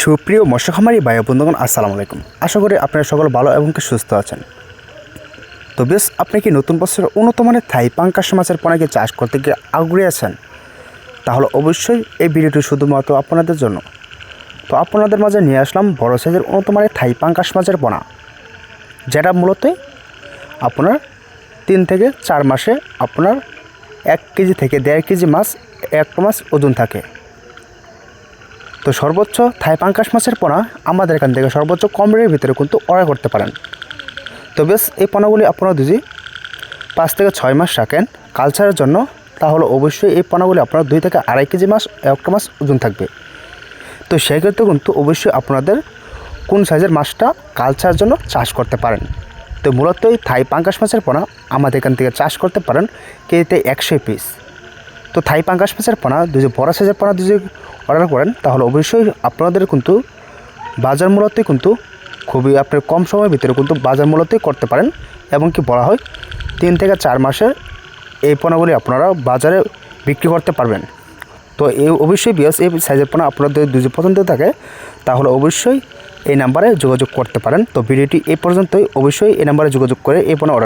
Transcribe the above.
সুপ্রিয় মৎস্য ভাই বন্ধুগণ, আসসালামু আলাইকুম। আশা করি আপনারা সকল ভালো এবং কি সুস্থ আছেন। তো বেশ, আপনি কি নতুন বছরের উন্নত মানের থাই পাঙ্কাশ মাছের পোনাকে চাষ করতে গিয়ে আগ্রহী আছেন? তাহলে অবশ্যই এই ভিডিওটি শুধুমাত্র আপনাদের জন্য। তো আপনাদের মাঝে নিয়ে আসলাম বড় সাইজের উন্নত মানের থাই পাঙ্কাশ মাছের পোনা, যেটা মূলত আপনার তিন থেকে চার মাসে আপনার এক কেজি থেকে দেড় কেজি মাছ, এক মাছ ওজন থাকে। তো সর্বোচ্চ থাই পাঙ্কাশ মাছের পোনা আমাদের এখান থেকে সর্বোচ্চ কম রেটের ভিতরে কিন্তু অর্ডার করতে পারেন। তো বেশ, এই পোনাগুলি আপনারা যদি পাঁচ থেকে ছয় মাস রাখেন কালচারের জন্য, তাহলে অবশ্যই এই পোনাগুলি আপনার দুই থেকে আড়াই কেজি মাস একটা মাস ওজন থাকবে। তো সেক্ষেত্রে কিন্তু অবশ্যই আপনাদের কোন সাইজের মাছটা কালচারের জন্য চাষ করতে পারেন। তো মূলত এই থাই পাঙ্কাশ মাছের পোনা আমাদের এখান থেকে চাষ করতে পারেন কেজিতে একশো পিস। তো থাই পাঙ্কাশ মাছের পোনা যদি বড় সাইজের পোনা যদি অর্ডার করেন, তাহলে অবশ্যই আপনাদের কিন্তু বাজার মূল্যতেই কিন্তু খুবই আপনি কম সময়ের ভিতরে কিন্তু বাজার মূল্যতেই করতে পারেন। এবং কি বলা হয়, তিন থেকে চার মাসের এই পোনাগুলি আপনারা বাজারে বিক্রি করতে পারবেন। তো এই অবশ্যই বিয়াস, এই সাইজের পোনা আপনাদের যদি পছন্দ থাকে, তাহলে অবশ্যই এই নাম্বারে যোগাযোগ করতে পারেন। তো ভিডিওটি এই পর্যন্তই, অবশ্যই এই নাম্বারে যোগাযোগ করে এই পোনা অর্ডার